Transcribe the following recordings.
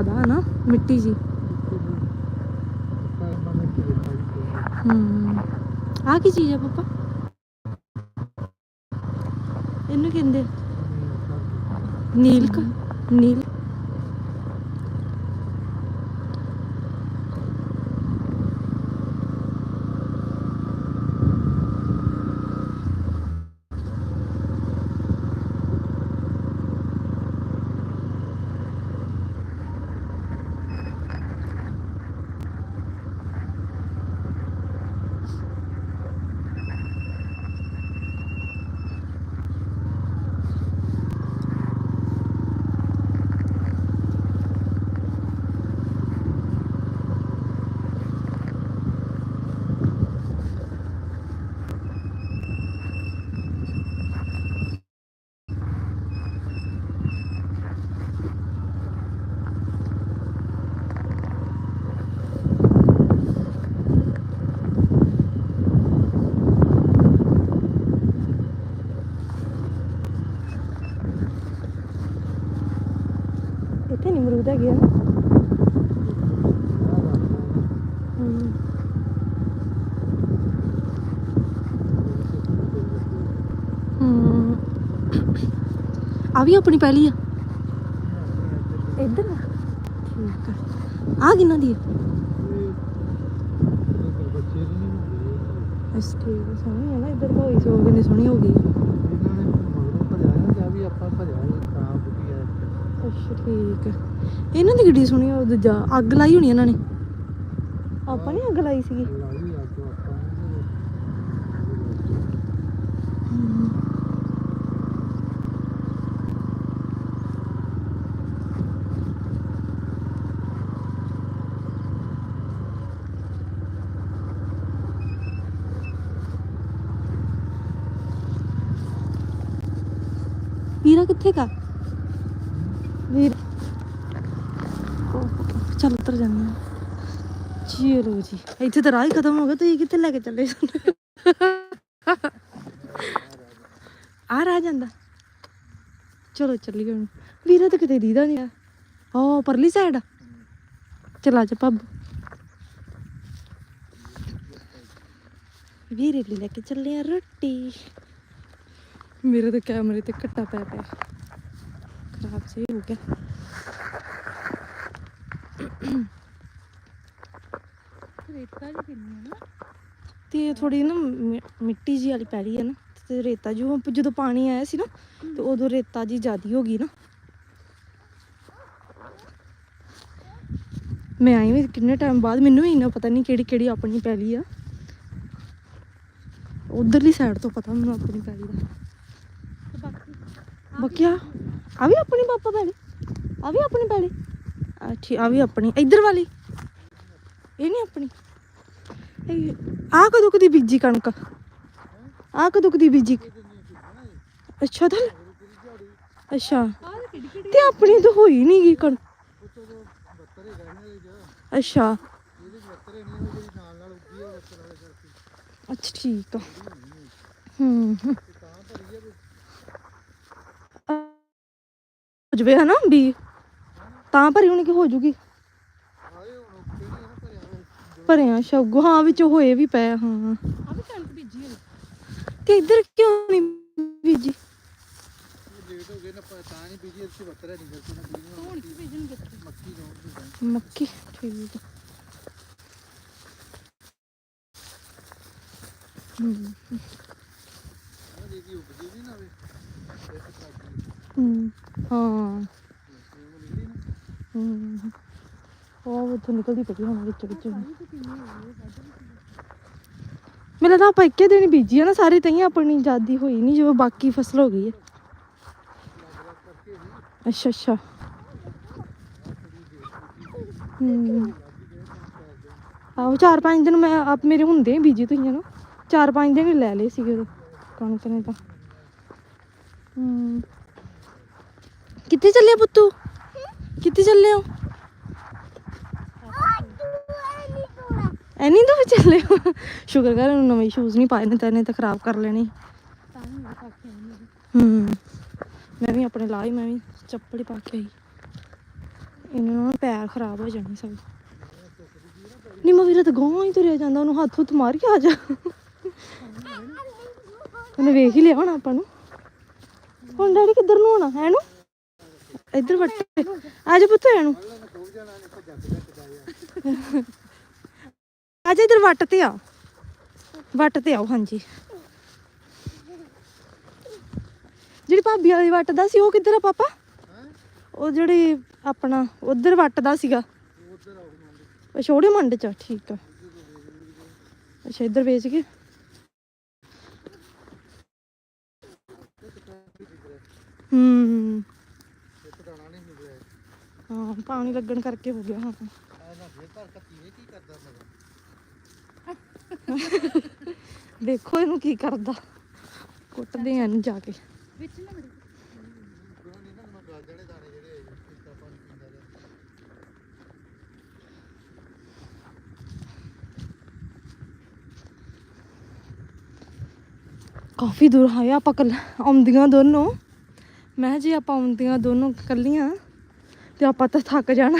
ਜ਼ਿਆਦਾ ਹੈ ਨਾ ਮਿੱਟੀ ਜੀ। ਹੂੰ। ਆ ਕੀ ਚੀਜ਼ ਹੈ ਪਾਪਾ? ਇਹਨੂੰ ਕਹਿੰਦੇ ਨੀਲ ਕ ਨੀਲ ਇੱਥੇ ਨਹੀਂ ਅਮਰੂਦ ਹੈਗੇ ਆ ਨਾ ਹੂੰ ਹੂੰ ਆ ਵੀ ਆਪਣੀ ਪਹਿਲੀ ਆ। ਇੱਧਰ ਆ। ਠੀਕ ਆ। ਆ ਕਿੰਨਾ ਦੀ ਆ? ਇਸ ਠੀਕ ਆ, ਸੋਹਣੀ ਆ ਨਾ ਇੱਧਰ ਹੋਈ ਸੋ ਕਿੰਨੀ ਸੋਹਣੀ ਹੋ ਗਈ। ਅੱਛਾ ਠੀਕ ਹੈ ਇਹਨਾਂ ਦੀ ਗੱਡੀ ਸੁਣੀ ਉਹ ਦੂਜਾ ਅੱਗ ਲਾਈ ਹੋਣੀ ਇਹਨਾਂ ਨੇ। ਆਪਾਂ ਨਹੀਂ ਅੱਗ ਲਾਈ ਸੀਗੀ। ਵੀਰਾ ਕਿੱਥੇ ਕਾ ਵੀਰ ਚੱਲ ਉੱਤਰ ਜਾਂਦੇ ਹਾਂ ਚਲੋ ਜੀ ਇੱਥੇ ਤਾਂ ਰਾਹ ਹੀ ਖਤਮ ਹੋ ਗਿਆ, ਤੁਸੀਂ ਕਿੱਥੇ ਲੈ ਕੇ ਚੱਲੇ? ਆ ਰਾਹ ਜਾਂਦਾ। ਚਲੋ ਚੱਲੀਏ ਹੁਣ। ਵੀਰਾ ਤਾਂ ਕਿਤੇ ਦੀਦਾ ਨਹੀਂ ਆ। ਉਹ ਪਰਲੀ ਸਾਈਡ ਚਲਾ ਜਾ ਪੱਬ ਵੀਰੇ ਲਈ ਲੈ ਕੇ ਚੱਲੇ ਆ ਰੋਟੀ। ਮੇਰੇ ਤਾਂ ਕੈਮਰੇ ਤੇ ਘੱਟਾ ਪੈ ਪਿਆ। ਖਰਾਬ ਸਹੀ ਹੋ ਗਿਆ। ਰੇਤਾ ਜੀ ਕਿੰਨੀ ਹੈ ਨਾ। ਤੇ ਥੋੜੀ ਨਾ ਮਿ- ਮਿੱਟੀ ਜੀ ਵਾਲੀ ਪੈਲੀ ਹੈ ਨਾ ਤੇ ਰੇਤਾ ਜੋ ਜਦੋਂ ਪਾਣੀ ਆਇਆ ਸੀ ਨਾ ਤੇ ਉਦੋਂ ਰੇਤਾ ਜੀ ਜ਼ਿਆਦੀ ਹੋ ਗਈ ਨਾ। ਮੈਂ ਆਈ ਵੀ ਕਿੰਨੇ ਟਾਈਮ ਬਾਅਦ ਮੈਨੂੰ ਵੀ ਇੰਨਾ ਪਤਾ ਨਹੀਂ ਕਿਹੜੀ ਕਿਹੜੀ ਆਪਣੀ ਪੈਲੀ ਆ। ਉਧਰਲੀ ਸਾਈਡ ਤੋਂ ਪਤਾ ਮੈਨੂੰ ਆਪਣੀ ਪੈਲੀ ਦਾ। ਤੇ ਬਾਕੀ ਬਕਿਆ ਆ ਵੀ ਆਪਣੀ ਪਾਪਾ ਪੈਲੀ? ਆ ਵੀ ਆਪਣੀ ਪੈਲੀ? ਅੱਛੀ ਆ ਵੀ ਆਪਣੀ। ਇੱਧਰ ਵਾਲੀ? ਇਹ ਨਹੀਂ ਆਪਣੀ? ਆ ਕਦੋਂ ਕਦੀ ਬੀਜੀ ਕਣਕ? ਆ ਕਦੋਂ ਕਦੀ ਬੀਜੀ? ਅੱਛਾ, ਤਾਂ ਅੱਛਾ। ਤੇ ਆਪਣੀ ਤਾਂ ਹੋਈ ਨਹੀਂ ਗਈ ਕਣਕ। ਅੱਛਾ। ਅੱਛਾ, ਠੀਕ ਆ। ਹੂੰ ਹੂੰ। ਹੋ ਜਵੇ ਹਨਾ ਵੀ ਤਾਂ ਭਰੀ ਹੋਣੀ ਕਿ ਹੋ ਜੂਗੀ? ਭਰਿਆ ਸ਼ਗੂ ਹਾਂ ਵਿੱਚ ਹੋਏ ਵੀ ਪਏ ਹਾਂ ਆ ਵੀ ਕਣਕ ਬੀਜੀ ਹੈ ਤੇ ਇੱਧਰ ਕਿਉਂ ਨਹੀਂ ਬੀਜੀ? ਹੁਣ ਕੀ ਬੀਜਣਗੇ ਮੱਕੀ ਠੀਕ ਹਾਂ ਹੂੰ। ਉਹ ਉੱਥੋਂ ਨਿਕਲਦੀ ਪਈ ਹੁਣ ਵਿੱਚ ਵਿੱਚ। ਮੇਰਾ ਤਾਂ ਆਪਾਂ ਇੱਕੇ ਦਿਨ ਬੀਜੀ ਆ ਨਾ, ਸਾਰੇ ਤਈਆਂ ਆਪਣੀ ਆਜ਼ਾਦੀ ਹੋਈ ਨਹੀਂ ਜੋ ਬਾਕੀ ਫਸਲ ਹੋ ਗਈ ਹੈ ਅੱਛਾ ਅੱਛਾ। ਹੂੰ। ਆਹੋ, ਚਾਰ ਪੰਜ ਦਿਨ ਮੈਂ ਆਪ ਮੇਰੇ ਹੁੰਦੇ ਹੀ ਬੀਜੀ ਤੁਸੀਂ ਨਾ ਚਾਰ ਪੰਜ ਦਿਨ ਹੀ ਲੈ ਲਏ ਸੀਗੇ ਕਣਕ ਨੇ ਤਾਂ। ਹੂੰ। ਕਿੱਥੇ ਚੱਲੇ ਪੁੱਤੂ? ਕਿੱਥੇ ਚੱਲੇ ਹੋ? ਐਨੀ ਤੋਂ ਚੱਲੇ ਸ਼ੁਕਰ ਕਰ ਉਹਨੂੰ ਨਵੇਂ ਸ਼ੂਜ਼ ਨਹੀਂ ਪਾਏ ਨੇ ਤਾਂ ਤਾਂ ਖਰਾਬ ਕਰ ਲੈਣੇ। ਹੂੰ। ਮੈਂ ਵੀ ਆਪਣੇ ਲਾਈ ਮੈਂ ਵੀ ਚੱਪਲ ਹੀ ਪਾ ਕੇ ਆਈ। ਇਹਨਾਂ ਨਾਲ ਪੈਰ ਖਰਾਬ ਹੋ ਜਾਣੇ ਸਭ। ਨਿੰਮਾ ਵੀਰਾ ਤਾਂ ਗਾਂ ਹੀ ਤੁਰਿਆ ਜਾਂਦਾ, ਉਹਨੂੰ ਹੱਥ ਹੁੱਥ ਮਾਰ ਕੇ ਆ ਜਾ। ਉਹਨੇ ਵੇਖ ਹੀ ਲਿਆ ਹੋਣਾ ਆਪਾਂ ਨੂੰ। ਹੁਣ ਡੈਡੀ ਕਿੱਧਰ ਨੂੰ ਹੋਣਾ? ਹੈ ਨੂੰ ਇੱਧਰ ਵੱਟ ਆ ਜਾ ਪੁੱਤ ਇਹਨੂੰ ਆ ਜਾ ਇੱਧਰ ਵੱਟ ਤੇ ਆ। ਵੱਟ ਤੇ ਆਓ, ਹਾਂਜੀ। ਜਿਹੜੀ ਭਾਬੀ ਵਾਲੀ ਵੱਟਦਾ ਸੀ, ਉਹ ਕਿੱਧਰ ਆ ਪਾਪਾ? ਉਹ ਜਿਹੜੀ ਆਪਣਾ ਉਧਰ ਵੱਟਦਾ ਸੀਗਾ। ਉਹ ਛੋੜੇ ਮੰਡ ਚ ਠੀਕ ਆ। ਅੱਛਾ, ਇੱਧਰ ਵੇਚ ਕੇ। ਹੂੰ। ਹਾਂ, ਪਾਣੀ ਲੱਗਣ ਕਰਕੇ ਹੋ ਗਿਆ, ਹਾਂ। ਦੇਖੋ ਇਹਨੂੰ ਕੀ ਕਰਦਾ। ਕੁੱਟਦੇ ਆ ਇਹਨੂੰ ਜਾ ਕੇ। ਵਿੱਚ ਨਾ ਬੜੀ ਕਾਫੀ ਦੂਰ ਆਇਆ ਆਪਾਂ ਕੱਲ ਆਉਂਦੀਆਂ ਦੋਨੋਂ। ਮੈਂ ਜੇ ਆਪਾਂ ਆਉਂਦੀਆਂ ਦੋਨੋਂ ਕੱਲੀਆਂ ਤੇ ਆਪਾਂ ਤਾਂ ਥੱਕ ਜਾਣਾ।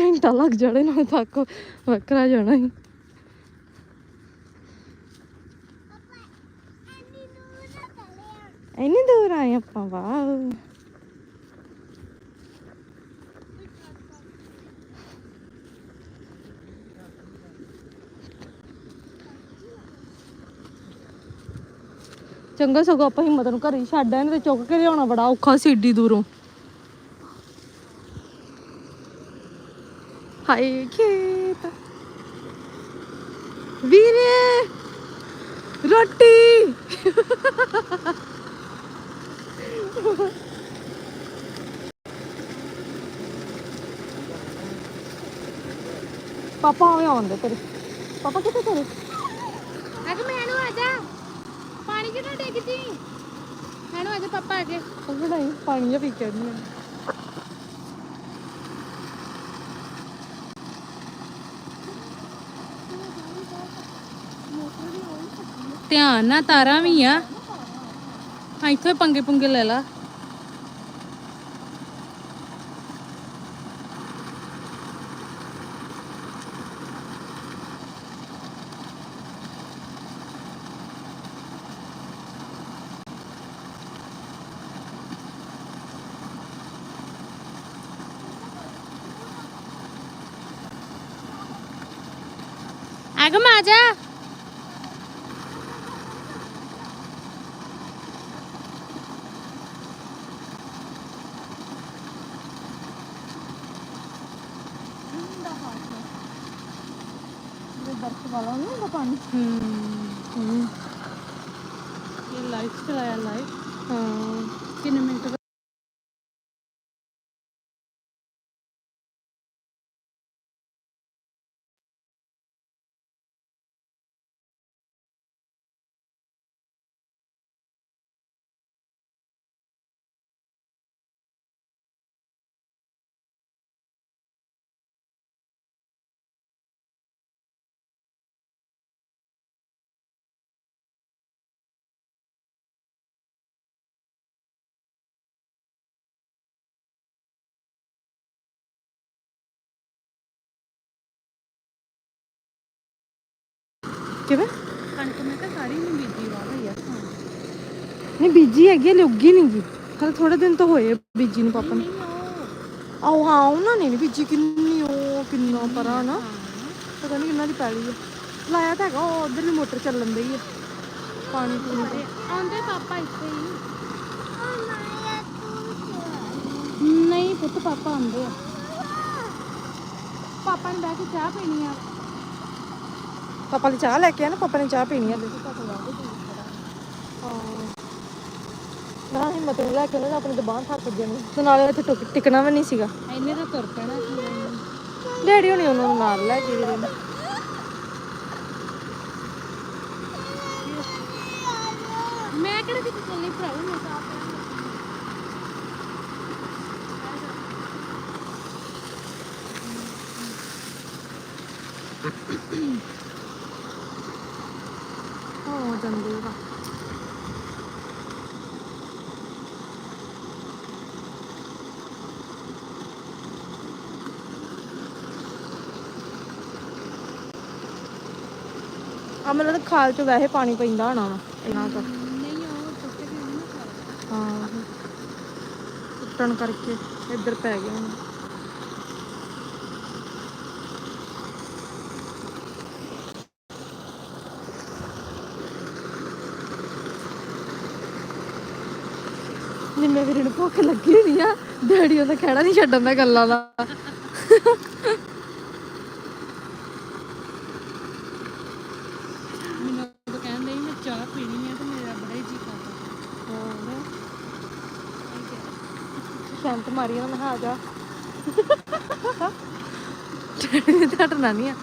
ਘੰਟਾ ਲੱਗ ਜਾਣਾ ਨਾ ਥੱਕ ਵੱਖਰਾ ਜਾਣਾ ਹੀ ਇੰਨੀ ਦੂਰ ਆਏ ਆਪਾਂ ਵਾਹ ਚੰਗਾ ਸਗੋਂ ਆਪਾਂ ਹਿੰਮਤ ਨੂੰ ਘਰੇ ਹੀ ਛੱਡ ਆਏ ਤੇ ਚੁੱਕ ਕੇ ਲਿਆਉਣਾ ਬੜਾ ਔਖਾ ਸੀ ਏਡੀ ਦੂਰੋਂ। ਹਾਏ, ਖੇਤ। ਵੀਰੇ, ਰੋਟੀ। ਪਾਪਾ ਆਉਂਦੇ ਤੇਰੇ। ਪਾਪਾ ਕਿੱਥੇ ਤੇਰੇ? ਅਗ ਮੈਨੂੰ ਆ ਜਾ। ਕਿਉਂ ਡਿੱਗਦੀ ਮੈਨੂੰ ਆ ਜਾ ਪਾਪਾ ਆ ਗਿਆ ਉਹ ਨਹੀਂ ਪਾਣੀ ਜਿਹਾ ਪੀ ਕੇ ਆਉਂਦੀ ਹਾਂ ਧਿਆਨ ਨਾਲ ਤਾਰਾਂ ਵੀ ਆ। ਇੱਥੇ ਪੰਗੇ ਪੁੰਗੇ ਲੈ ਲਾ। ਅਗਮ ਆ ਜਾ ਬਰਫ ਵਾਲਾ ਨਹੀਂ ਹੁੰਦਾ ਪਾਣੀ ਹੂੰ ਇਹ ਲਾਈਟ ਚਲਾਇਆ ਲਾਈਟ ਹਾਂ ਕਿੰਨੇ ਮਿੰਟ ਕਿਵੇਂ? ਕਣਕ ਮੈਂ ਤਾਂ ਸਾਰੀ ਨਹੀਂ ਬੀਜੀ ਵਾਲਾ ਹੀ ਆ ਨਹੀਂ ਬੀਜੀ ਹੈਗੀ ਹਲੇ ਉੱਗੀ ਨਹੀਂ ਗੀ। ਹਲੇ ਥੋੜੇ ਦਿਨ ਤਾਂ ਹੋਏ ਬੀਜੀ ਨੂੰ ਪਾਪਾ ਨੂੰ। ਆਓ ਹਾਂ ਉਹਨਾਂ ਨੇ ਨਹੀਂ ਬੀਜੀ ਕਿੰਨੀ ਉਹ ਕਿੰਨਾ ਪਰਾਂ ਨਾ। ਪਤਾ ਨਹੀਂ ਕਿੰਨਾ ਦੀ ਪੈਲੀ ਹੈ ਲਾਇਆ ਤਾਂ ਹੈਗਾ ਉਹ ਉਧਰ ਵੀ ਮੋਟਰ ਚੱਲਣ ਦੀ ਹੈ ਪਾਣੀ ਪੂਣੀ ਤੇ। ਆਉਂਦੇ ਪਾਪਾ ਇੱਥੇ ਹੀ। ਨਹੀਂ ਪੁੱਤ ਪਾਪਾ ਆਉਂਦੇ ਆ। ਪਾਪਾ ਨੇ ਬਹਿ ਕੇ ਚਾਹ ਪੀਣੀ ਆ। ਪਾਪਾ ਲਈ ਚਾਹ ਲੈ ਕੇ ਆ ਨਾ ਪਾਪਾ ਨੇ ਚਾਹ ਪੀਣੀ ਹੈ ਨਾ ਹਿੰਮਤ ਨੂੰ ਲੈ ਕੇ ਉਹਨਾਂ ਨੇ ਆਪਣੀ ਦੁਕਾਨ ਥੱਕ ਗਏ ਨੇ ਤੇ ਨਾਲੇ ਇੱਥੇ ਟਿਕ- ਟਿਕਣਾ ਵੀ ਨਹੀਂ ਸੀਗਾ। ਇੰਨੇ ਦਾ ਤੁਰ ਪੈਣਾ ਸੀ। ਡੈਡੀ ਹੁਣੀ ਉਹਨਾਂ ਨੂੰ ਨਾਲ ਲੈ ਕੇ ਗਏ ਨੇ। ਮੈਂ ਕਿਹੜਾ ਕਿਤੇ ਚੱਲਣੀ ਭਰਾਵਾ ਮੈਂ ਤਾਂ ਆਪ ਰਹਿਣਾ। ਹੋ ਜਾਂਦੇ ਵਾ ਆ ਮਤਲਬ ਖਾਲ ਚ ਵੈਸੇ ਪਾਣੀ ਪੈਂਦਾ ਹੋਣਾ ਵਾ ਇਹਨਾਂ ਤੋਂ ਨਹੀਂ ਉਹ ਟੁੱਟ ਗਿਆ ਨਾ ਹਾਂ। ਟੁੱਟਣ ਕਰਕੇ ਇੱਧਰ ਪੈ ਗਿਆ ਹੁਣ। ਨਿੰਮੇ ਵੀਰੇ ਨੂੰ ਭੁੱਖ ਲੱਗੀ ਹੋਣੀ ਆ ਡੈਡੀ ਉਹਦਾ ਖੜਾ ਨਹੀਂ ਛੱਡਣ ਦਾ ਗੱਲਾਂ ਦਾ। ਸ਼ਾਂਤ ਮਾਰੀ ਨਾ ਆ ਜਾ। ਡੈਡੀ ਨੇ ਤਾਂ ਹਟਣਾ ਨਹੀਂ ਆ।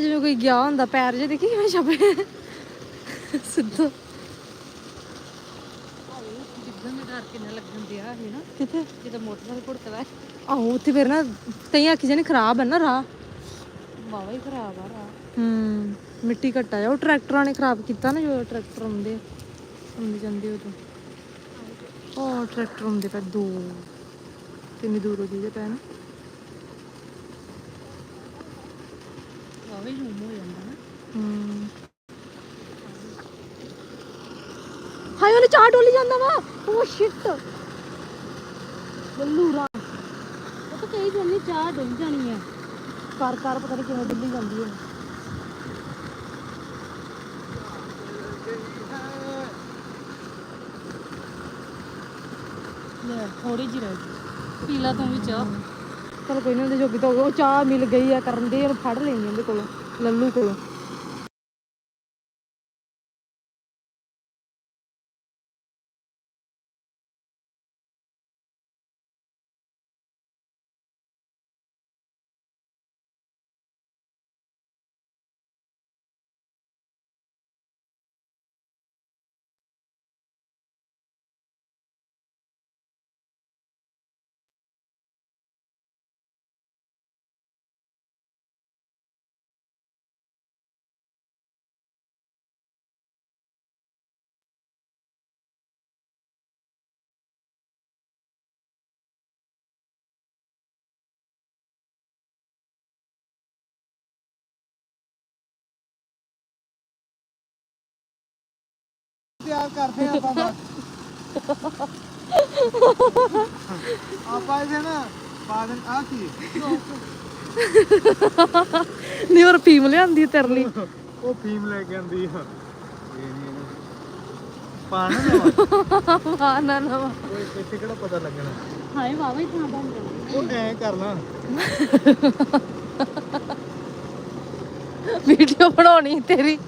ਜਿਵੇਂ ਕੋਈ ਗਿਆ ਹੁੰਦਾ ਪੈਰ ਜੇ ਦੇਖੀ ਕਿਵੇਂ ਛਪੇ। ਸਿੱਧਾ। ਜਿੱਦਾਂ ਮੈਂ ਡਰ ਕਿੰਨਾ ਲੱਗਣ ਦਿਆ ਹੈ ਨਾ ਕਿੱਥੇ? ਜਦੋਂ ਮੋਟਰਸਾਈਕਲ ਭੁੜਕਦਾ ਆਹੋ ਉੱਥੇ ਫਿਰ ਨਾ ਤਈ ਆਖੀ ਜਾਨੀ ਖਰਾਬ ਹੈ ਨਾ ਰਾਹ। ਵਾਵਾ ਹੀ ਖਰਾਬ ਆ ਰਾ ਹੂੰ ਮਿੱਟੀ ਘਟਾ ਜਾ ਉਹ ਟਰੈਕਟਰਾਂ ਨੇ ਖਰਾਬ ਕੀਤਾ ਨਾ ਜੋ ਟਰੈਕਟਰ ਆ। ਆਉਂਦੇ ਜਾਂਦੇ ਉਦੋਂ। ਉਹ ਟਰੈਕਟਰ ਆਉਂਦੇ ਪਏ ਦੋ। ਕਿੰਨੀ ਦੂਰੋਂ ਜਿਹਦੇ ਪਏ ਨਾ? ਹੀ ਜ਼ੂਮ ਹੋ ਜਾਂਦਾ ਨਾ ਹਾਏ ਉਹਨੇ ਚਾਹ ਡੋਲੀ ਜਾਂਦਾ ਵਾ ਉਹ ਸ਼ਿਟ ਬੱਲੂ ਰਾ ਉਹ ਤਾਂ ਕਈ ਜਣੀ ਚਾਹ ਡੁੱਲ ਜਾਣੀ ਹੈ ਕਰ ਕਰ ਪਤਾ ਨਹੀਂ ਕਿਵੇਂ ਡੁੱਲੀ ਜਾਂਦੀ ਹੈ ਲੈ ਥੋੜੀ ਜਿਹੀ ਰਹਿ ਗਈ ਪੀਲਾ ਤੂੰ ਵੀ ਚਾਹ ਚਲ ਕੋਈ ਨਹੀਂ ਉਹਦੇ ਜੋਗੀ ਤਾਂ ਹੋ ਗਿਆ। ਉਹ ਚਾਹ ਮਿਲ ਗਈ ਆ ਕਰਨ ਦੇ ਉਹਨੂੰ ਫੜ ਲੈਣੀ ਉਹਦੇ ਕੋਲੋਂ ਲੱਲੂ ਕੋਲੋਂ ਤਿਆਰ ਕਰਦੇ ਆ ਆਪਾਂ ਬਸ। ਆਪਾਂ ਇਹਦੇ ਨਾ ਬਾਦਨ ਆ ਕੀ? ਨਹੀਂ ਹੋਰ ਫੀਮ ਲਿਆਂਦੀ ਤੇਰੇ ਲਈ। ਉਹ ਫੀਮ ਲੈ ਕੇ ਆਂਦੀ ਆ। ਇਹ ਨਹੀਂ ਪਾਣਾ ਨਾ ਹਾਂ ਨਾ ਨਾ ਓਏ ਇੱਥੇ ਕਿਹੜਾ ਪਤਾ ਲੱਗਣਾ? ਹਾਏ ਵਾਵਾ ਹੀ ਥਾਂ ਬਣ ਜਾਣੀ ਉਹ ਐ ਕਰਨਾ ਵੀਡੀਓ ਬਣਾਉਣੀ ਤੇਰੀ।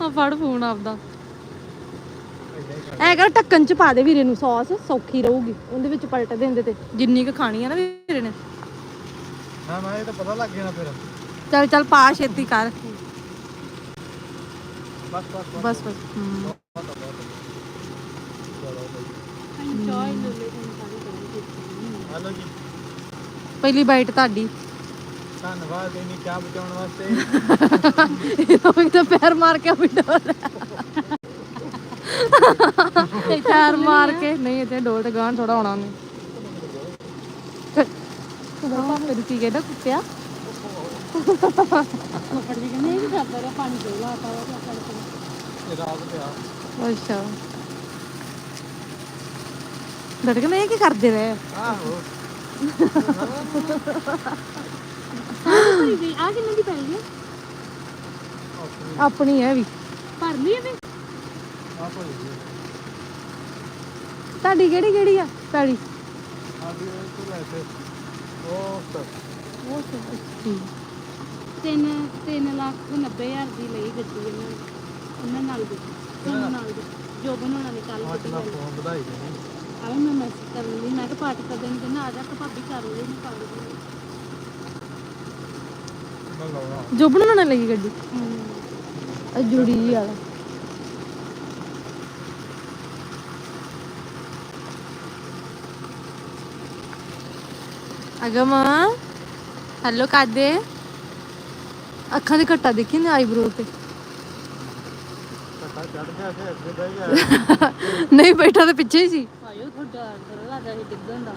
ਆ ਫੜ ਫੋਨ ਆਪਦਾ। ਐ ਕਰ ਢੱਕਣ ਚ ਪਾ ਦੇ ਵੀਰੇ ਨੂੰ ਸੌਸ ਸੌਖੀ ਰਹੂਗੀ। ਉਹਦੇ ਵਿੱਚ ਪਲਟ ਦਿੰਦੇ ਤੇ। ਜਿੰਨੀ ਕੁ ਖਾਣੀ ਆ ਨਾ ਵੀਰੇ ਨੇ। ਹਾਂ ਮੈਂ ਇਹ ਤਾਂ ਪਤਾ ਲੱਗ ਗਿਆ ਨਾ ਫਿਰ। ਚੱਲ ਚੱਲ ਪਾ ਛੇਤੀ ਕਰ। ਬਸ ਬਸ ਬਸ। ਹਮ। ਹਲੋ ਜੀ। ਪਹਿਲੀ ਬਾਈਟ ਤੁਹਾਡੀ। ਧੰਨਵਾਦ ਇੰਨੀ ਚਾਹ ਬਚਾਉਣ ਵਾਸਤੇ। ਇਹ ਤਾਂ ਪੈਰ ਮਾਰ ਕੇ ਵੀ ਪੈਰ ਮਾਰ ਕੇ। ਨਹੀਂ ਇੱਥੇ ਡੋਲ ਤੇ ਗਾਂ ਥੋੜਾ ਆਉਣਾ ਉਹਨੇ। ਨੂੰ ਕੀ ਕਹਿੰਦਾ ਕੁੱਤਿਆ? ਫੜ ਜੀ ਕਹਿੰਦੇ ਇਹ ਵੀ ਕਰਦਾ ਰਿਹਾ ਪਾਣੀ ਦੇ ਲਾਤਾ ਵਾ ਤੇ ਆਪਾਂ ਨੂੰ ਇਹ ਰਾਤ ਪਿਆ ਅੱਛਾ। ਡਰ ਮੈਂ ਇਹ ਕੀ ਕਰਦੇ ਰਹੇ? ਆਹੋ। ਆ ਕਿੰਨੇ ਦੀ ਪੈ ਗਈ? ਆਪਣੀ ਹੈ ਵੀ। ਭਰ ਲਈ ਇਹਨੇ ਆ ਤੁਹਾਡੀ ਕਿਹੜੀ ਕਿਹੜੀ ਆ ਪੈੜੀ? ਆਦੀ ਤੂੰ ਲੈ ਤੇ ਉਹ ਤਾਂ ਉਹ ਠੀਕ ਤਿੰਨ ਤਿੰਨ ਲੱਖ ਨੱਬੇ ਹਜ਼ਾਰ ਦੀ ਲਈ ਗੱਡੀ ਇਹਨਾਂ ਨੇ। ਉਹਨਾਂ ਨਾਲ ਦੀ ਉਹਨਾਂ ਨਾਲ ਦੀ। ਜੋ ਬਣਾਉਣਾ ਨੇ ਕੱਲ ਅੱਜ ਮੈਂ ਫੋਨ ਵਧਾਈ ਦੇਣੀ ਆਵੇਂ ਮੈਂ ਮੈਸੇਜ ਕਰ ਲਈ ਮੈਂ ਕਿਹਾ ਪਾਰਟੀ ਕਰਦੇ ਨੇ ਕਹਿੰਦਾ ਆ ਜਾ ਕੇ ਭਾਬੀ ਕਰ ਲਈ ਨਹੀਂ ਕਰ ਲਈ ਗੱਡੀ। ਆ ਜੁੜੀ ਅਗਮ ਹੈਲੋ ਕਾਦੇ? ਅੱਖਾਂ ਦੇ ਘੱਟਾ ਦੇਖੀ ਨੇ ਆਈਬ੍ਰੋ ਤੇ। ਨਹੀਂ ਬੈਠਾ ਤੇ ਪਿੱਛੇ ਹੀ ਸੀ। ਆਇਓ ਤੁਹਾਡਾ ਡਰ ਲੱਗਦਾ ਸੀ ਡਿੱਗਣ ਦਾ।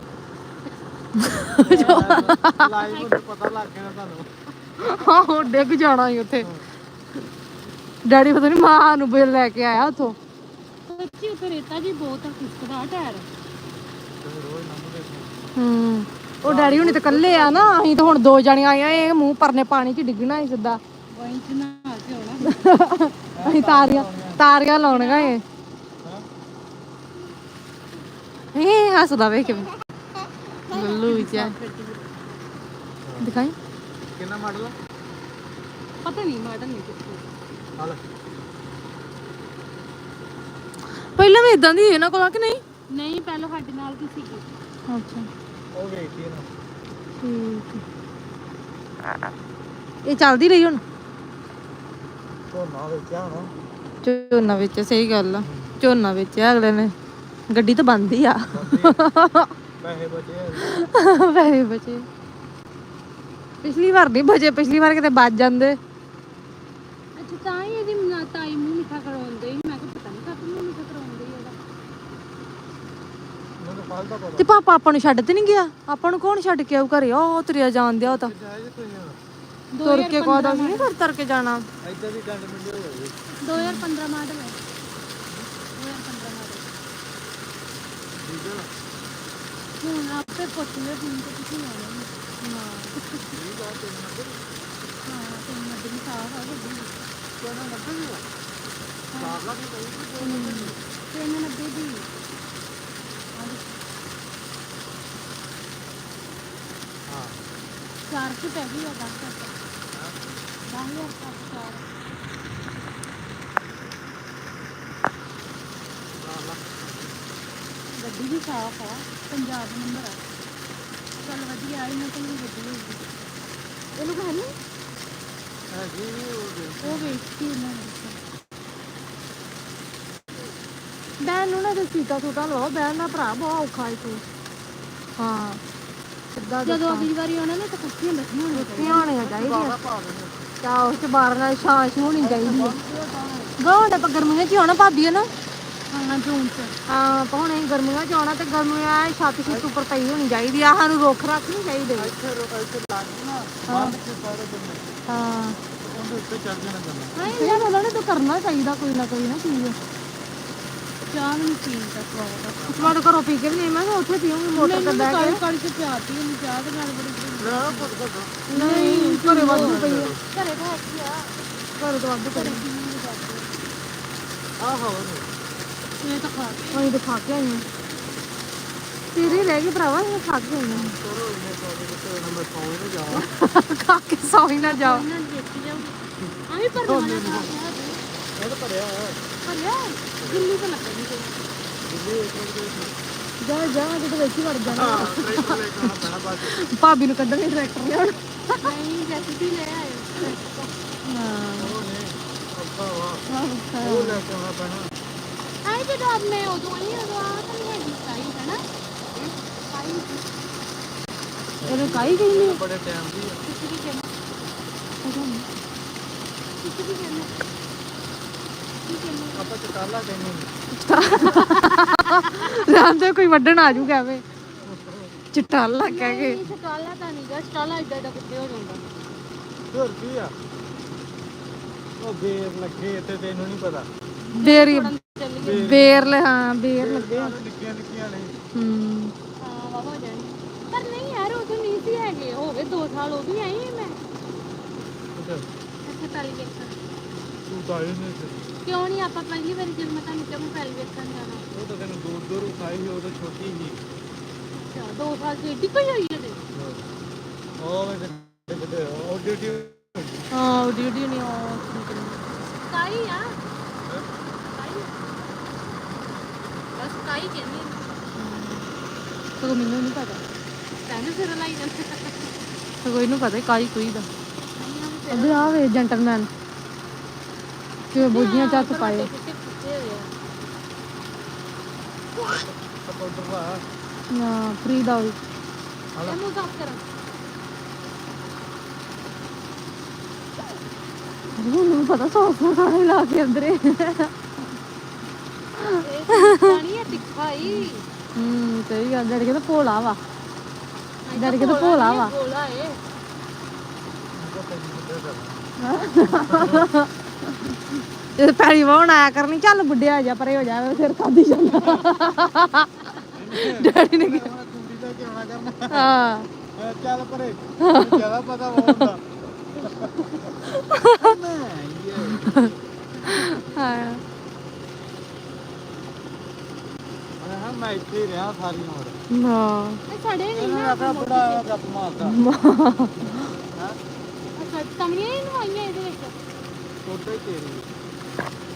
ਲਾਈਵ ਨੂੰ ਪਤਾ ਲੱਗ ਗਿਆ ਤੁਹਾਨੂੰ। ਆਹੋ ਡਿੱਗ ਜਾਣਾ ਸੀ ਉੱਥੇ। ਡੈਡੀ ਪਤਾ ਨਹੀਂ ਮਾਂ ਨੂੰ ਬਿੱਲ ਲੈ ਕੇ ਆਇਆ ਉਥੋਂ। ਸੱਚੀ ਉੱਥੇ ਰੇਤਾ ਜੀ ਬਹੁਤ ਖਿਸਕਦਾ ਟਾਇਰ ਹੂੰ। ਉਹ ਡੈਡੀ ਹੁਣੀ ਤਾਂ ਇਕੱਲੇ ਆ ਨਾ ਅਸੀਂ ਤਾਂ ਹੁਣ ਦੋ ਜਣੀਆਂ ਆਈਆਂ ਇਹ ਮੂੰਹ ਪਰਨੇ ਪਾਣੀ 'ਚ ਡਿੱਗਣਾ ਹੀ ਸਿੱਧਾ। ਵਾਈਨ ਚ ਨਾ ਕੇ ਆਉਣਾ ਅਸੀਂ ਤਾਰੀਆਂ ਤਾਰੀਆਂ ਲਾਉਣੀਆਂ ਏ। ਇਹ ਹੱਸਦਾ ਵੇ ਕਿਵੇਂ ਲੱਲੂ ਵਿੱਚ ਦਿਖਾਈ। ਕਿੰਨਾ ਮਾਡਲ ਆ? ਪਤਾ ਨਹੀਂ ਮਾਡਲ ਨਹੀਂ ਕਿੱਥੇ। ਹਾਲ ਪਹਿਲਾਂ ਵੀ ਇਦਾਂ ਦੀ ਇਹਨਾਂ ਕੋਲ ਆ ਕਿ ਨਹੀਂ? ਨਹੀਂ ਪਹਿਲਾਂ ਸਾਡੇ ਨਾਲ ਕੀ ਸੀਗੀ। ਅੱਛਾ। ਉਹ ਵੇਚੀ ਨਾ ਠੀਕ ਇਹ ਚੱਲਦੀ ਰਹੀ ਹੁਣ? ਝੋਨਾ ਵੇਚਿਆ ਝੋਨਾ ਵਿੱਚ ਸਹੀ ਗੱਲ ਆ। ਝੋਨਾ ਵਿੱਚ ਅਗਲੇ ਨੇ। ਗੱਡੀ ਤਾਂ ਬੰਦ ਹੀ ਆ। ਪੈਸੇ ਬਚੇ ਆ। ਵੈਸੇ ਬਚੇ। ਪਿਛਲੀ ਵਾਰ ਨਹੀਂ ਬਚੇ ਪਿਛਲੀ ਵਾਰ ਕਿਤੇ ਬਚ ਜਾਂਦੇ। ਅੱਛਾ ਤਾਂ ਹੀ ਇਹਦੀ ਮਨਾ- ਤਾਈ ਮੂੰਹ ਮਿੱਠਾ ਕਰਾਉਂਦੇ ਸੀ ਮੈਂ ਕਿਹਾ ਪਤਾ ਨਹੀਂ ਕਦ ਮੂੰਹ ਮਿੱਠਾ ਕਰਾਉਂਦੇ ਹੀ ਇਹਦਾ ਮੈਨੂੰ ਫਲ ਦਾ ਪਤਾ ਤੇ ਪਾਪਾ ਆਪਾਂ ਨੂੰ ਛੱਡ ਤੇ ਨਹੀਂ ਗਿਆ? ਆਪਾਂ ਨੂੰ ਕੌਣ ਛੱਡ ਕੇ ਆਉ ਘਰੇ? ਉਹ ਤੁਰਿਆ ਜਾਂਦਿਆ ਉਹ ਤਾਂ। ਜਾਇਜ਼ ਤੁਸੀਂ ਤੁਰ ਕੇ ਕੋਦਾ ਸੀ ਨਹੀਂ ਤੁਰ ਤੁਰ ਕੇ ਜਾਣਾ। ਇੱਧਰ ਦੀ ਡੰਡ ਮਿੰਡੇ ਹੋ ਜਾਵੇ 2015 ਮਾਡਲ ਹੈ। 2015 ਮਾਡਲ ਡੀਜ਼ਲ ਹੁਣ ਆਪੇ ਪੁੱਛ ਲਿਓ ਹੁਣ ਤੇ ਕਿਸੇ ਨੇ ਆਉਣਾ ਨਹੀਂ ਹਾਂ ਠੀਕ ਆ ਤੇ ਨੰਬਰ ਹਾਂ ਤੇ ਮੱਦੀ ਦੀ ਸਾਹ ਆ ਵੱਡੀ। ਕਿਹਨਾਂ ਨੰਬਰ ਵੀ ਆ? ਚਾਰ ਲੱਖ ਦੀ ਪਈ ਤੇ ਇਹਨਾਂ ਨੱਬੇ ਦੀ। ਹਾਂ ਚਾਰ ਕੀ ਪੈ ਗਈ ਆ ਦਸ ਤੱਕ ਦਸ ਹਜ਼ਾਰ ਤੱਕ ਚਾਰ ਗੱਡੀ ਵੀ ਸਾਫ਼ ਆ ਪੰਜਾਬ ਨੰਬਰ ਆ ਚੱਲ ਵਧੀਆ ਆਈ ਨਾ ਕੋਈ ਗੱਡੀ ਹੋਊਗੀ ਇਹਨੂੰ ਕਹਿੰਦੇ ਹੈ ਜੀ ਉਹ ਦੇ ਉਹ ਵੇਚਤੀ ਇਹਨਾਂ ਨੇ ਬੈਨ ਨੂੰ ਨਾ ਤੇ ਸੀਟਾਂ ਸੂਟਾਂ ਲਓ ਬੈਨ ਦਾ ਭਰਾ ਬਹੁਤ ਔਖਾ ਈ ਤੂੰ ਹਾਂ। ਸਿੱਧਾ ਜਦੋਂ ਅਗਲੀ ਵਾਰੀ ਆਉਣਾ ਨਾ ਤਾਂ ਕੁੱਤੀਆਂ ਬੈਠੀਆਂ ਹੋਣੀਆਂ ਕੁੱਤੀਆਂ ਹੋਣੀਆਂ ਚਾਹੀਦੀਆਂ। ਤਾਂ ਉਸ ਚ ਬਾਰ ਨਾਲ ਛਾਂਛ ਹੋਣੀ ਚਾਹੀਦੀ ਹੈ। ਗਾਉਂ ਦੇ ਗਰਮੀਆਂ ਚ ਹੀ ਆਉਣਾ ਭਾਬੀ ਹੈ ਨਾ? ਹਾਂ ਜੂਨ ਚ। ਹਾਂ ਪਾਉਣੇ ਗਰਮੀਆਂ ਚ ਆਉਣਾ ਤੇ ਗਰਮੀਆਂ ਐ ਛੱਤ ਛੱਤ ਉੱਪਰ ਪਈ ਹੋਣੀ ਚਾਹੀਦੀ ਆ। ਸਾਨੂੰ ਰੁੱਖ ਰੱਖ ਨਹੀਂ ਚਾਹੀਦੇ। ਇੱਥੇ ਇੱਥੇ ਲੱਗ ਨਾ ਬੰਦ ਕੇ ਸਾਰੇ ਬੰਨੇ ਹਾਂ। ਉਹਦੇ ਉੱਤੇ ਚੱਲ ਜਾਣਾ ਬੰਦਾ। ਨਹੀਂ ਇਹ ਬੋਲਣਾ ਤੂੰ ਕਰਨਾ ਚਾਹੀਦਾ ਕੋਈ ਨਾ ਕੋਈ ਨਾ ਚੀਜ਼ ਚਾਹ ਵੀ ਨਹੀਂ ਪੀਣ ਦਾ ਸਵਾਦ ਤੁਹਾਡੇ ਘਰੋਂ ਪੀ ਕੇ ਵੀ ਨਹੀਂ ਮੈਂ ਕਿਹਾ ਉੱਥੇ ਪੀਉਂਗੀ ਮੋਟਰ ਤੇ ਬਹਿ ਕਾਲੀ ਕੇ ਕਾਲੀ ਚ ਪਿਆਤੀ ਨਹੀਂ ਚਾਹ ਦੇ ਨਾਲ ਬੜੀ ਲੈ ਪੁੱਤ ਪੁੱਤ ਨਹੀਂ ਘਰੇ ਵਾਧੂ ਪਈ ਹੈ ਘਰੇ ਤਾਂ ਹੈਗੀ ਆ। ਘਰੇ ਤੋਂ ਵਾਧੂ ਪਈ ਆਹ ਇਹ ਤਾਂ ਖਾ ਅਸੀਂ ਤਾਂ ਖਾ ਕੇ ਆਈ ਤੇਰੀ ਰਹਿ ਗਈ ਭਰਾਵਾ ਇਹ ਖਾ ਕੇ ਆਈ ਹਾਂ ਨਾ ਨਾ ਖਾ ਕੇ ਸੌਂ ਹੀ ਨਾ ਜਾਓ ਨੂੰ ਦੇਖੀ ਆਵੇਂ ਪਰ ਕੇ ਇਹ ਤਾਂ ਭਰਿਆ ਹੋਇਆ। ਭਰਿਆ ਗਿੱਲੀ ਤਾਂ ਲੱਗਣੀ ਕੋਈ ਦਿੱਲੀ ਇੱਕ ਮਿੰਟ ਦੇ ਜਾ ਜਾ ਕਿਤੇ ਵਿੱਚ ਹੀ ਵੜ ਜਾਣਾ ਭਾਬੀ ਨੂੰ ਕੱਢਣੇ ਟਰੈਕਟਰ ਲਿਆਉਣ। ਨਹੀਂ ਜੈਸੀ ਲੈ ਆਇਓ ਹਾਂ। ਉਹ ਲੈ ਕੇ ਆਉਣਾ ਪੈਣਾ। ਆਈ ਜਦੋਂ ਅਬ ਮੈਂ ਉਦੋਂ ਆਈ ਉਦੋਂ ਆ ਤਾਂ ਨਹੀਂ ਹੈਗੀ ਸਾਈ ਹੈ। ਨਾ ਸਾਈ ਇਹਨੂੰ ਕਾਈ ਗਈ ਨਹੀਂ ਬੜੇ ਟਾਈਮ ਦੀ ਆ। ਕਿਸੇ ਵੀ ਕਹਿੰਦੇ। ਕਿਸੇ ਵੀ ਕਹਿੰਦੇ ਕਹਿੰਦੇ। ਆਪਾਂ ਚਟਾਲਾ ਕਹਿੰਦੇ ਰਾਂਦੇ ਕੋਈ ਵੱਢਣ ਆ ਜੂਗਾ ਐਵੇਂ। ਚਟਾਲਾ ਕਹਿ ਕੇ। ਨਹੀਂ ਸਟਾਲਾ ਤਾਂ ਨਹੀਂ ਗਾ ਸਟਾਲਾ ਇੱਡਾ ਇੱਡਾ ਕਿੱਥੇ ਹੋ ਜਾਂਦਾ। ਹੋਰ ਕੀ ਆ? ਉਹ ਬੇਰ ਲੱਗੇ ਤੇ ਤੈਨੂੰ ਨਹੀਂ ਪਤਾ। ਬੇਰ ਬੇਰ। ਲੈ ਹਾਂ ਬੇਰ ਲੱਗੇ। ਨਿੱਕੀਆਂ ਨਿੱਕੀਆਂ ਨੇ। ਹੂੰ। ਹਾਂ ਵਾਵਾ ਹੋ। ਜਾਣੀ ਪਰ ਨਹੀਂ ਯਾਰ ਉਦੋਂ ਨਹੀਂ ਸੀ ਹੈਗੇ। ਹੋ ਗਏ 2 ਸਾਲ ਉਹ ਵੀ ਆਈ ਹਾਂ ਮੈਂ। ਅੱਛਾ, ਇੱਥੇ ਪਹਿਲੀ ਵੇਖਣ ਤੂੰ ਤਾਂ ਆਈ ਨਹੀਂ ਸੀ। ਕਿਉਂ ਨਹੀਂ? ਆਪਾਂ ਪਹਿਲੀ ਵਾਰੀ ਜਦ ਮੈਂ ਤੁਹਾਨੂੰ ਕਿਹਾ ਮੈਂ ਪਹਿਲੀ ਵੇਖਣ ਜਾਣਾ। ਉਹ ਤਾਂ ਤੈਨੂੰ ਦੂਰ ਦੂਰ ਉਠਾਈ ਸੀ ਉਹ ਤਾਂ ਛੋਟੀ ਸੀ। ਅੱਛਾ 2 ਸਾਲ ਦੀ ਏਡੀ ਕੋਈ ਹੋਈ ਇਹਦੇ ਉਹ ਮੈਂ ਕਿਤੇ ਉਹ ਡਿਊਟੀ ਹਾਂ ਡਿਊਟੀ ਨਹੀਂ ਆ। ਕਾਈ ਆ ਕਾਈ ਕਾਈ ਕਹਿੰਦੇ ਸਗੋਂ ਮੈਨੂੰ ਨਹੀਂ ਪਤਾ। ਤੈਨੂੰ ਸਿਰ ਲਾਈ ਜਾਂਦੇ। ਸਗੋਂ ਇਹਨੂੰ ਪਤਾ ਕਾਈ ਕੋਈ ਦਾ। ਨਹੀਂ ਆ ਅਦੇ ਆ ਵੇ ਜੈਂਟਲਮੈਨ ਕਿਵੇਂ ਬੋਝੀਆਂ ਚੱਤ ਪਾਏ ਕਿੱਥੇ ਪੁੱਛੇ ਹੋਏ ਆ ਸਪੋਰਟਰ ਵਾ ਨਾ ਫਰੀ ਦਾ ਵੀ ਇਹਨੂੰ ਸਾਫ਼ ਕਰਾਂ ਉਹਨੂੰ ਪਤਾ ਸੌਸ ਖਾਣੇ ਲਾ ਕੇ ਅੰਦਰੇ ਇਹ ਪਾਣੀ ਆ ਤਿੱਖਾ ਹੀ ਹੂੰ ਸਹੀ ਗੱਲ ਡੈਡੀ ਕਹਿੰਦਾ ਭੋਲਾ ਵਾ ਡੈਡੀ ਕਹਿੰਦਾ ਭੋਲਾ ਵਾ ਭੋਲਾ ਏ ਇਹ ਪੈਰੀ ਵਾਉਣ ਆਇਆ ਕਰਨੀ ਚੱਲ ਬੁੱਢਿਆ ਜਾ ਪਰੇ ਹੋ ਜਾ ਫਿਰ ਖਾਦੀ ਜਾਂਦਾ। ਡੈਡੀ ਨੇ ਕਿਹਾ, ਕੁੰਡੀ ਦਾ ਕਿਉਂ ਨਾ ਕਰਨਾ। ਹਾਂ। ਮੈਂ ਚੱਲ ਪਰੇ ਜ਼ਿਆਦਾ ਪਤਾ ਹੋਉਂਦਾ ਹਾਂ ਮੈਂ ਇੱਥੇ ਰਿਹਾ ਸਾਰੀ ਉਮਰ। ਇਹ ਸਾਡੇ ਨਹੀਂ ਨੇ ਨਾ ਆਪਣਾ ਬੁੜਾ ਗੱਪ ਮਾਰਦਾ। ਹਾਂ। ਅੱਛਾ ਤਮੀਆਂ ਹੀ ਨੂੰ ਆਈਆਂ ਇਹਦੇ ਹੀ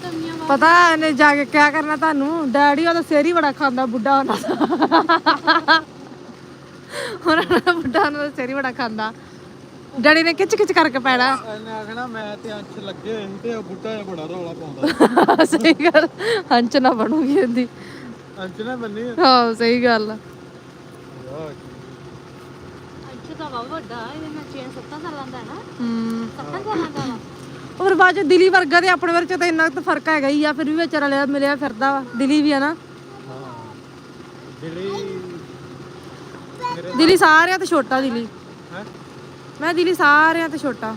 ਤੇਰੀ ਵਾ ਪਤਾ ਇਹਨੇ ਜਾ ਕੇ ਕਿਆ ਕਰਨਾ ਤੁਹਾਨੂੰ? ਡੈਡੀ ਉਹਦਾ ਸਿਰ ਹੀ ਬੜਾ ਖਾਂਦਾ ਬੁੱਢਾ ਉਹਨਾਂ ਦਾ। ਉਹਨਾਂ ਦਾ ਬੁੱਢਾ ਉਹਨਾਂ ਦਾ ਸਿਰ ਹੀ ਬੜਾ ਖਾਂਦਾ। ਡੈਡੀ ਨੇ ਕਿਚ ਕਿਚ ਕਰਕੇ ਪੈਣਾ। ਇਹਨੇ ਆਖਣਾ ਮੈਂ ਤੇ ਅੰਸ਼ ਲੱਗੇ ਹੋਏ ਸੀ ਤੇ ਉਹ ਬੁੱਢਾ ਜਿਹਾ ਬੜਾ ਰੌਲਾ ਪਾਉਂਦਾ। ਸਹੀ ਗੱਲ ਹੰਚ ਨਾ ਬਣੂਗੀ ਇਹਦੀ। ਅੰਸ਼ ਨੇ ਬੰਨੀ। ਹਾਂ ਸਹੀ ਗੱਲ। ਆ। ਅੱਛਾ ਤਾਂ ਵਾ ਵੱਡਾ ਇਹਦੇ ਨਾਲ 6 7 ਸਾਲਾਂ ਦਾ ਹੈ ਨਾ। ਹੂੰ। 7 ਸਾਲਾਂ ਦਾ ਵਾ। ਔਰ ਬਾਅਦ ਚ ਦਿਲੀ ਵਰਗਾ ਤੇ ਆਪਣੇ ਵਰਗੇ ਚ ਤਾਂ ਇੰਨਾ ਤਾਂ ਫ਼ਰਕ ਹੈਗਾ ਹੀ ਆ ਫਿਰ ਵੀ ਵਿੱਚ ਰਲਿਆ ਮਿਲਿਆ ਫਿਰਦਾ ਵਾ ਦਿਲੀ ਵੀ ਆ ਨਾ। ਜਿਹੜੀ ਦਿਲੀ ਸਾਰਿਆਂ ਤੋਂ ਛੋਟਾ ਦਿਲੀ। ਹੈ? ਮੈਂ ਦਿਲੀ ਸਾਰਿਆਂ ਤੋਂ ਛੋਟਾ।